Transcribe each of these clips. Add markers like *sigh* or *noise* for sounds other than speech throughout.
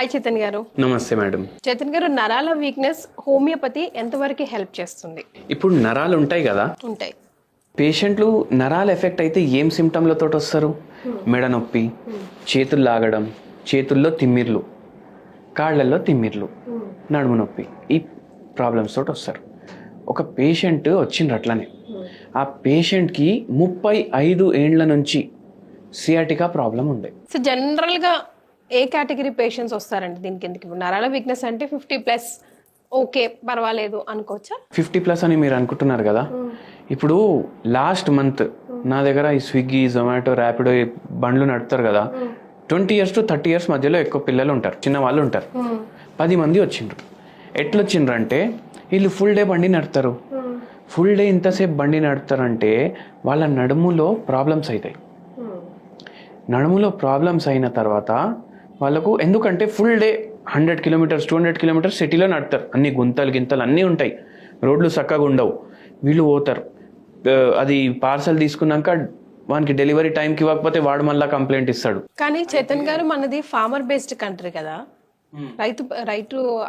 Hi Chetan గారు. నమస్తే madam. Chetan గారు నరాల వీక్నెస్ హోమియోపతి ఎంతవరకు హెల్ప్ చేస్తుంది? ఇప్పుడు నరాలు ఉంటాయి కదా? ఉంటాయి. పేషెంట్లు నరాలు ఎఫెక్ట్ అయితే ఏం సిమ్టమ్లతో వస్తారు? మెడ నొప్పి చేతులు లాగడం చేతుల్లో తిమ్మిర్లు కాళ్ళల్లో తిమ్మిర్లు నడుము నొప్పి ఈ ప్రాబ్లమ్స్ తోటి వస్తారు. ఒక పేషెంట్ వచ్చిండ్రు అట్లనే. ఆ పేషెంట్కి ముప్పై ఐదు ఏండ్ల నుంచి సియాటికా ప్రాబ్లం ఉండే. సో జనరల్గా ఏ కేటగిరీ పేషెంట్స్ వస్తారండి దీనికి ఎందుకు ఇప్పుడు నరాల వీక్నెస్ అంటే ఫిఫ్టీ ప్లస్ ఓకే పర్వాలేదు అనుకోవచ్చా? ఫిఫ్టీ ప్లస్ అని మీరు అనుకుంటున్నారు కదా? ఇప్పుడు లాస్ట్ మంత్ నా దగ్గర ఈ స్విగ్గీ జొమాటో ర్యాపిడో ఈ బండ్లు నడుపుతారు కదా? Twenty years to thirty years మధ్యలో ఎక్కువ పిల్లలు ఉంటారు చిన్న వాళ్ళు ఉంటారు. పది మంది వచ్చిండ్రు. ఎట్లొచ్చిండ్రు అంటే వీళ్ళు ఫుల్ డే బండి నడుపుతారు. ఫుల్ డే ఇంతసేపు బండి నడుపుతారంటే వాళ్ళ నడుములో ప్రాబ్లమ్స్ అవుతాయి నడుములో ప్రాబ్లమ్స్ అయిన తర్వాత వాళ్ళకు ఎందుకంటే full day hundred kilometres two hundred kilometres సిటీలో నడుపుతారు అన్ని గుంతలు గింతలు అన్నీ ఉంటాయి. రోడ్లు చక్కగా ఉండవు. వీళ్ళు పోతారు. అది పార్సల్ తీసుకున్నాక వానికి డెలివరీ టైంకి ఇవ్వకపోతే వాడు మళ్ళీ కంప్లైంట్ ఇస్తాడు. కానీ చేతన్ గారు మనది ఫార్మర్ బేస్డ్ కంట్రీ కదా. రైతు రైతు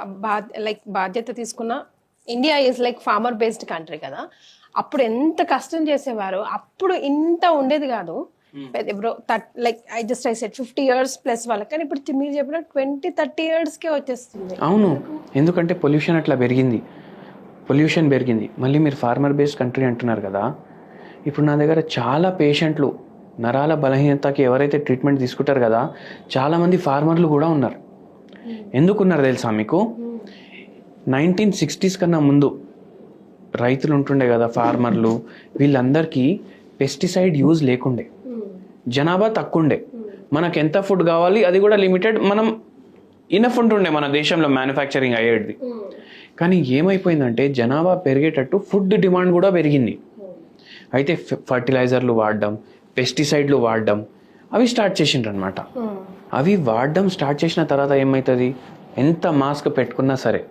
లైక్ బాధ్యత తీసుకున్న India is like farmer based country కదా. అప్పుడు ఎంత కష్టం చేసేవారు? అప్పుడు ఇంత ఉండేది కాదు. ఇప్పుడు like I just I set fifty years plus వాళ్ళకి. కానీ ఇప్పుడు మీరు చెప్పిన ట్వంటీ థర్టీ ఇయర్స్కే వచ్చేస్తుంది. అవును. ఎందుకంటే పొల్యూషన్ అట్లా పెరిగింది. పొల్యూషన్ పెరిగింది. మళ్ళీ మీరు ఫార్మర్ బేస్డ్ కంట్రీ అంటున్నారు కదా. ఇప్పుడు నా దగ్గర చాలా పేషెంట్లు నరాల బలహీనతకి ఎవరైతే ట్రీట్మెంట్ తీసుకుంటారు కదా చాలామంది ఫార్మర్లు కూడా ఉన్నారు. ఎందుకున్నారు తెలుసా మీకు? నైన్టీన్ సిక్స్టీస్ కన్నా ముందు రైతులు ఉంటుండే కదా ఫార్మర్లు *laughs* వీళ్ళందరికీ పెస్టిసైడ్ యూజ్ లేకుండే. జనాభా తక్కువండే. మనకు ఎంత ఫుడ్ కావాలి అది కూడా లిమిటెడ్. మనం ఇనఫ్ ఉంటుండే మన దేశంలో మ్యానుఫ్యాక్చరింగ్ అయ్యేది కానీ ఏమైపోయిందంటే జనాభా పెరిగేటట్టు ఫుడ్ డిమాండ్ కూడా పెరిగింది. అయితే ఫర్టిలైజర్లు వాడడం పెస్టిసైడ్లు వాడడం అవి స్టార్ట్ చేసిండ్రు అనమాట అవి వాడడం స్టార్ట్ చేసిన తర్వాత ఏమవుతుంది ఎంత మాస్క్ పెట్టుకున్నా సరే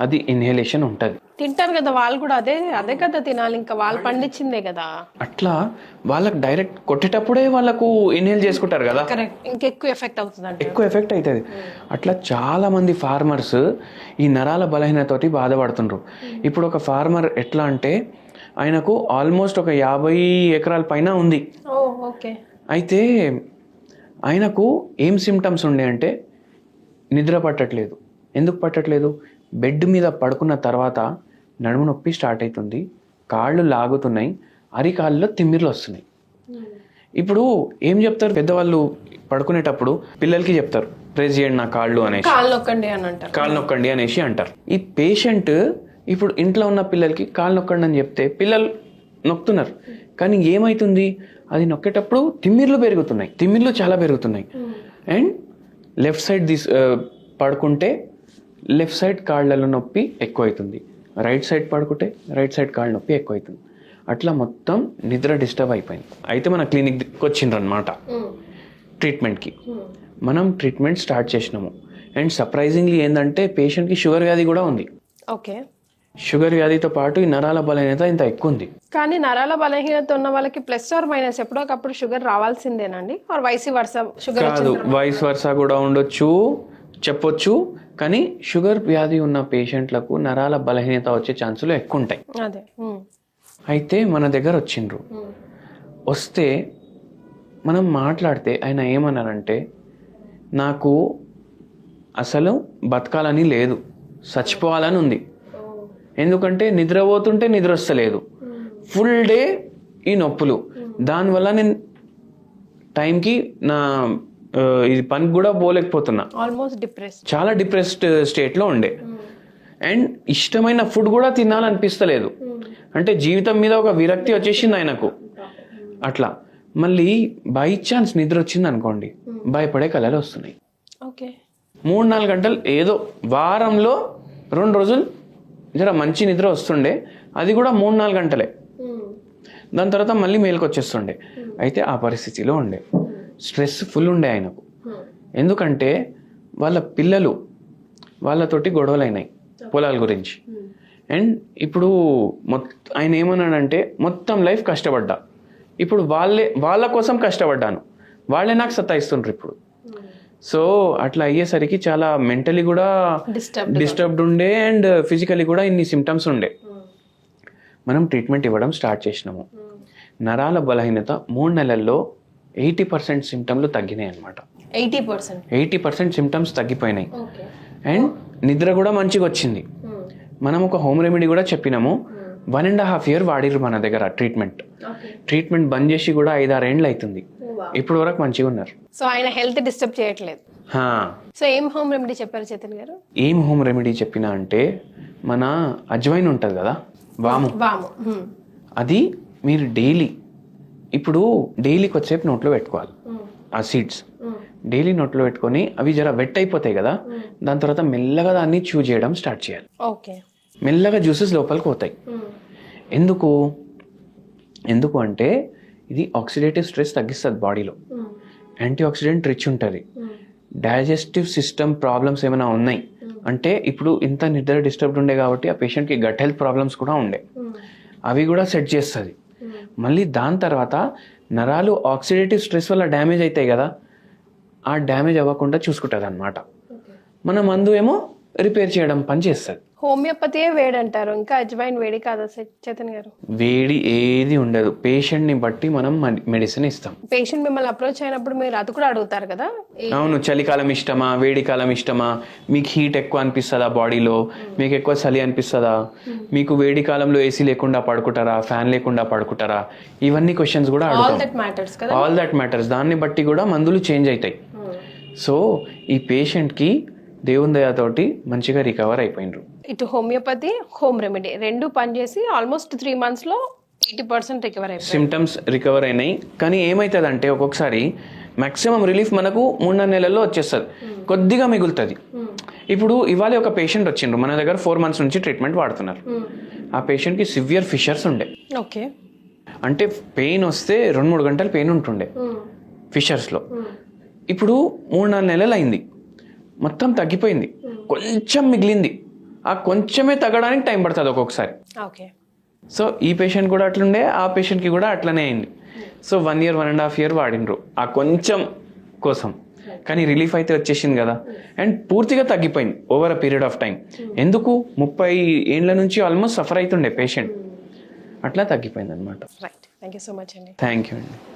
అది ఇన్హేలేషన్ ఉంటుంది. తింటారు కదా వాళ్ళు కూడా అదే అదే కదా తినాలి ఇంకా వాళ్ళు పండించిందే కదా. అట్లా వాళ్ళకి డైరెక్ట్ కొట్టేటప్పుడే వాళ్ళకు ఇన్హేల్ చేసుకుంటారు కదా. ఇంకెక్కువ ఎఫెక్ట్ అవుతుంది ఎక్కువ ఎఫెక్ట్ అవుతుంది అట్లా చాలా మంది ఫార్మర్స్ ఈ నరాల బలహీనతోటి బాధపడుతుండ్రు. ఇప్పుడు ఒక ఫార్మర్ ఎట్లా అంటే ఆయనకు ఆల్మోస్ట్ ఒక యాభై ఎకరాల పైన ఉంది. అయితే ఆయనకు ఏం సిమ్టమ్స్ ఉండే అంటే నిద్ర పట్టట్లేదు. ఎందుకు పట్టట్లేదు? బెడ్ మీద పడుకున్న తర్వాత నడుము నొప్పి స్టార్ట్ అవుతుంది కాళ్ళు లాగుతున్నాయి. అరికాళ్ళలో తిమ్మిర్లు వస్తున్నాయి. ఇప్పుడు ఏం చెప్తారు? పెద్దవాళ్ళు పడుకునేటప్పుడు పిల్లలకి చెప్తారు. ప్రెస్ చేయండి నా కాళ్ళు అనేసి. కాళ్ళు నొక్కండి అని అంటారు. కాళ్ళు నొక్కండి అనేసి అంటారు. ఈ పేషెంట్ ఇప్పుడు ఇంట్లో ఉన్న పిల్లలకి కాళ్ళు నొక్కండి అని చెప్తే పిల్లలు నొక్కుతున్నారు. కానీ ఏమైతుంది? అది నొక్కేటప్పుడు తిమ్మిర్లు పెరుగుతున్నాయి. తిమ్మిర్లు చాలా పెరుగుతున్నాయి. అండ్ లెఫ్ట్ సైడ్ తీస్ పడుకుంటే లెఫ్ట్ సైడ్ కాళ్ళలో నొప్పి ఎక్కువైతుంది. రైట్ సైడ్ పడుకుంటే రైట్ సైడ్ కాళ్ళ నొప్పి ఎక్కువైతుంది. అట్లా మొత్తం నిద్ర డిస్టర్బ్ అయిపోయింది. అయితే మన క్లినిక్కి వచ్చిండ్రు అనమాట ట్రీట్మెంట్కి. మనం ట్రీట్మెంట్ స్టార్ట్ చేసినాము. అండ్ సర్ప్రైజింగ్లీ ఏంటంటే పేషెంట్కి షుగర్ వ్యాధి కూడా ఉంది. ఓకే. షుగర్ వ్యాధితో పాటు ఈ నరాల బలహీనత ఇంత ఎక్కువ ఉంది. కానీ నరాల బలహీనత ఉన్న వాళ్ళకి ప్లస్ ఆర్ మైనస్ ఎప్పుడోకప్పుడు షుగర్ రావాల్సిందేనండి? ఆర్ వైసీ వర్స షుగర్ కాదు వైస్ వర్సా కూడా ఉండొచ్చు చెప్పొచ్చు. కానీ షుగర్ వ్యాధి ఉన్న పేషెంట్లకు నరాల బలహీనత వచ్చే ఛాన్సులు ఎక్కువ ఉంటాయి. అయితే మన దగ్గర వచ్చిండ్రు. వస్తే మనం మాట్లాడితే ఆయన ఏమన్నారంటే నాకు అసలు బతకాలని లేదు. చచ్చిపోవాలని ఉంది. ఎందుకంటే నిద్రపోతుంటే నిద్ర వస్తలేదు ఫుల్ డే ఈ నొప్పులు. దానివల్ల నేను టైంకి నా ఇది పనికి కూడా పోలేకపోతున్నా. ఆల్మోస్ట్ డిప్రెస్ చాలా డిప్రెస్డ్ స్టేట్లో ఉండే. అండ్ ఇష్టమైన ఫుడ్ కూడా తినాలనిపిస్తలేదు. అంటే జీవితం మీద ఒక విరక్తి వచ్చేసింది ఆయనకు. అట్లా. మళ్ళీ బై ఛాన్స్ నిద్ర వచ్చింది అనుకోండి. భయపడే కళలు వస్తున్నాయి. ఓకే మూడు నాలుగు గంటలు ఏదో వారంలో రెండు రోజులు జర మంచి నిద్ర వస్తుండే. అది కూడా మూడు నాలుగు గంటలే. దాని తర్వాత మళ్ళీ మేలుకు వచ్చేస్తుండే అయితే ఆ పరిస్థితిలో ఉండే. స్ట్రెస్ ఫుల్ ఉండే ఆయనకు. ఎందుకంటే వాళ్ళ పిల్లలు వాళ్ళతోటి గొడవలు అయినాయి పొలాల గురించి. అండ్ ఇప్పుడు మొత్తం ఆయన ఏమన్నాడంటే మొత్తం లైఫ్ కష్టపడ్డా. ఇప్పుడు వాళ్ళే వాళ్ళ కోసం కష్టపడ్డాను. వాళ్ళే నాకు సతాయిస్తుండ్రు ఇప్పుడు. సో అట్లా అయ్యేసరికి చాలా మెంటలీ కూడా డిస్టర్బ్ డిస్టర్బ్డ్ ఉండే అండ్ ఫిజికలీ కూడా ఇన్ని సిమ్టమ్స్ ఉండే. మనం ట్రీట్మెంట్ ఇవ్వడం స్టార్ట్ చేసినాము. నరాల బలహీనత మూడు నెలల్లో ఎయిటీ పర్సెంట్ సిమ్టమ్లు తగ్గినాయి అనమాట eighty percent? Eighty percent symptoms తగ్గిపోయినాయి. అండ్ నిద్ర కూడా మంచిగా వచ్చింది మనం ఒక హోమ్ రెమెడీ కూడా చెప్పినాము. వన్ అండ్ హాఫ్ ఇయర్ వాడిరు మన దగ్గర ట్రీట్మెంట్. ట్రీట్మెంట్ బంద్ చేసి కూడా ఐదారేండ్లు అవుతుంది ఇప్పుడు వరకు మంచిగా ఉన్నారు సో ఆయన హెల్త్ డిస్టర్బ్ చేయట్లేదు. హా. సో ఏం హోమ్ రెమెడీ చెప్పారు చేతన్ గారు? ఏం హోమ్ రెమెడీ చెప్పినా అంటే మన అజ్వైన్ ఉంటుంది కదా వాము. వాము. హ్మ్. అది మీరు డైలీ ఇప్పుడు డైలీ కొద్దిసేపు నోట్లో పెట్టుకోవాలి. ఆ సీడ్స్. డైలీ నోట్లో పెట్టుకొని అవి జర వెట్ అయిపోతాయి కదా దాని తర్వాత మెల్లగా దాన్ని చూ చేయడం స్టార్ట్ చేయాలి. ఓకే. మెల్లగా జ్యూసెస్ లోపలికి పోతాయి. ఎందుకు? ఎందుకు అంటే ఇది ఆక్సిడేటివ్ స్ట్రెస్ తగ్గిస్తుంది బాడీలో యాంటీ ఆక్సిడెంట్ రిచ్ ఉంటుంది. డైజెస్టివ్ సిస్టమ్ ప్రాబ్లమ్స్ ఏమైనా ఉన్నాయి? అంటే ఇప్పుడు ఇంత నిద్ర డిస్టర్బ్డ్ ఉండే కాబట్టి ఆ పేషెంట్కి గట్ హెల్త్ ప్రాబ్లమ్స్ కూడా ఉండే. అవి కూడా సెట్ చేస్తుంది. మళ్ళీ దాని తర్వాత నరాలు ఆక్సిడేటివ్ స్ట్రెస్ వల్ల డ్యామేజ్ అవుతాయి కదా ఆ డ్యామేజ్ అవ్వకుండా చూసుకుంటుంది అనమాట మన మందు ఏమో రిపేర్ చేయడం పని చేస్తుంది. హోమియోపతియే వేడి అంటారు ఇంకా అజ్వైన్ వేడి కాదా చేతన్ గారు. వేడి ఏది ఉండదు. పేషెంట్ని బట్టి మనం మెడిసిన్ ఇస్తాం. పేషెంట్ మిమ్మల్ని అప్రోచ్ అయినప్పుడు మీరు అది కూడా అడుగుతారు కదా? అవును చలికాలం ఇష్టమా? వేడి కాలం ఇష్టమా? మీకు హీట్ ఎక్కువ అనిపిస్తుందా బాడీలో? మీకు ఎక్కువ చలి అనిపిస్తుందా? మీకు వేడి కాలంలో ఏసీ లేకుండా పడుకుంటారా? ఫ్యాన్ లేకుండా పడుకుంటారా? ఇవన్నీ క్వశ్చన్స్ కూడా all that matters all that matters దాన్ని బట్టి కూడా మందులు చేంజ్ అవుతాయి సో ఈ పేషెంట్కి దేవుని దయతోటి మంచిగా రికవర్ అయిపోయినరు ఇటు హోమియోపతి హోమ్ రెమెడీ రెండు పనిచేసి ఆల్మోస్ట్ త్రీ మంత్స్లో ఎయిటీ పర్సెంట్ రికవర్ అయిపోయింది సిమ్టమ్స్ రికవర్ అయినాయి. కానీ ఏమవుతుందంటే ఒక్కొక్కసారి మాక్సిమం రిలీఫ్ మనకు మూడున్నర నెలల్లో వచ్చేస్తుంది. కొద్దిగా మిగులుతుంది. ఇప్పుడు ఇవాళ ఒక పేషెంట్ వచ్చిండ్రు. మన దగ్గర ఫోర్ మంత్స్ నుంచి ట్రీట్మెంట్ వాడుతున్నారు. ఆ పేషెంట్కి సివియర్ ఫిషర్స్ ఉండే. ఓకే. అంటే పెయిన్ వస్తే రెండు మూడు గంటలు పెయిన్ ఉంటుండే. ఫిషర్స్లో ఇప్పుడు మూడు నాలుగు నెలలు అయింది. మొత్తం తగ్గిపోయింది. కొంచెం మిగిలింది. ఆ కొంచెమే తగ్గడానికి టైం పడుతుంది ఒక్కొక్కసారి. ఓకే. సో ఈ పేషెంట్ కూడా అట్లుండే ఆ పేషెంట్కి కూడా అట్లనే అయింది. So one year one and half year వాడినరు ఆ కొంచెం కోసం. కానీ రిలీఫ్ అయితే వచ్చేసింది కదా. అండ్ పూర్తిగా తగ్గిపోయింది over a period of time. ఎందుకు? ముప్పై ఏండ్ల నుంచి ఆల్మోస్ట్ సఫర్ అవుతుండే పేషెంట్. అట్లా తగ్గిపోయింది అనమాట right. Thank you so much అండి. థ్యాంక్ యూ అండి.